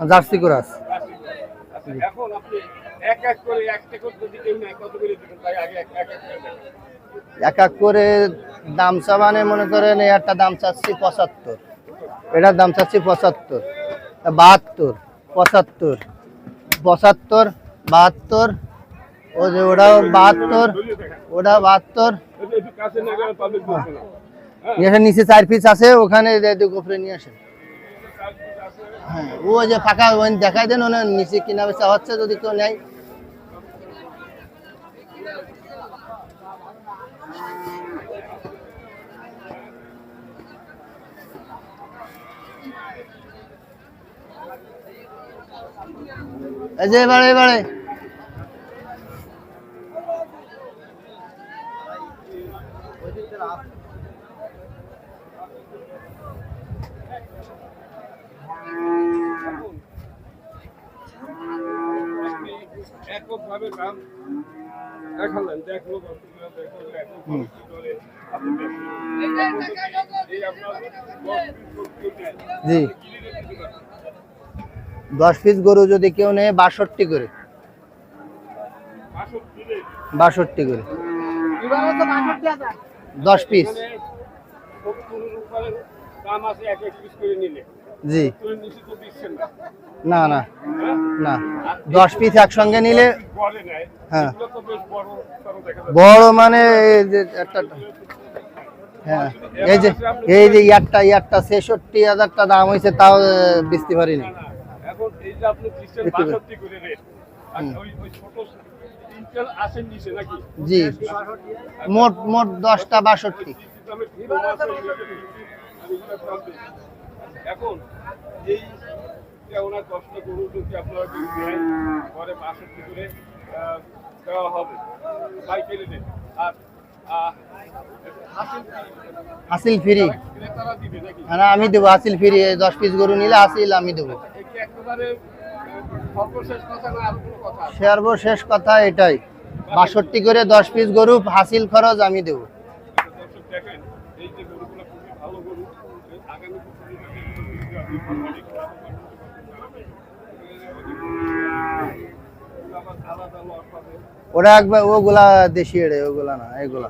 Jersey আচ্ছা, এখন আপনি এক এক করে একটা করে যদি কেউ নেয় কত করে দিবেন? ভাই আগে এক এক করে এক এক করে দাম চাবানে মনে করেন একটা দাম চাচ্ছি পঁচাত্তর। এটার দাম চাচ্ছি পঁচাত্তর। বাহাত্তর পঁচাত্তর পঁচাত্তর বাহাত্তর ও যে ওটাও বাহাত্তর ওটা বাহাত্তর। এই যে কাছে না গেলে পাবলিক না। এখানে নিচে চার পিস আছে ওখানে গোপরে নিয়ে আসেন। হ্যাঁ ও যে ফাঁকা ওই দেখাই দেন, ওনার নিচে কিনা বেচা হচ্ছে যদি কেউ নেয়। এই যে এবারে এবারে। আপনি এককভাবে দাম দেখালেন দেখল কতগুলো দেখল একক খরচ কি করে আপনি দেখলেন। করতে নেয়। জি? দশ পিস গরু যদি কেউ নেয় বাষট্টি করে। বাষট্টি করে। দশ পিস এখানে সত্তরের উপরে দাম আছে এক এক পিস করে নিলে। জি। না না। না? দশ পিস একসঙ্গে নিলে হ্যাঁ। বড় মানে একটা হ্যাঁ এই যে এই ইয়ারটা ছেষট্টি হাজারটা দাম হয়েছে তাও আহ, পারিনি একটু জি মোট মোট দশটা বাষট্টি। এখন ওনার দশটা গরু যদি আপনারা বাষট্টি করে দেওয়া হবে। আর ফ্রি। না আমি দেবো। হাসিল ফ্রি দশ পিস গরু নিলে হাসিল আমি দেবো। সর্বশেষ কথা? সর্বশেষ এটাই। বাষট্টি করে দশ পিস গরু হাসিল খরচ আমি দেবো। দেখেন এই যে গরুগুলো খুবই ভালো গরু আগামী ওরা একবার ওগুলা দেশি এড়ে ওগুলা না এগুলা।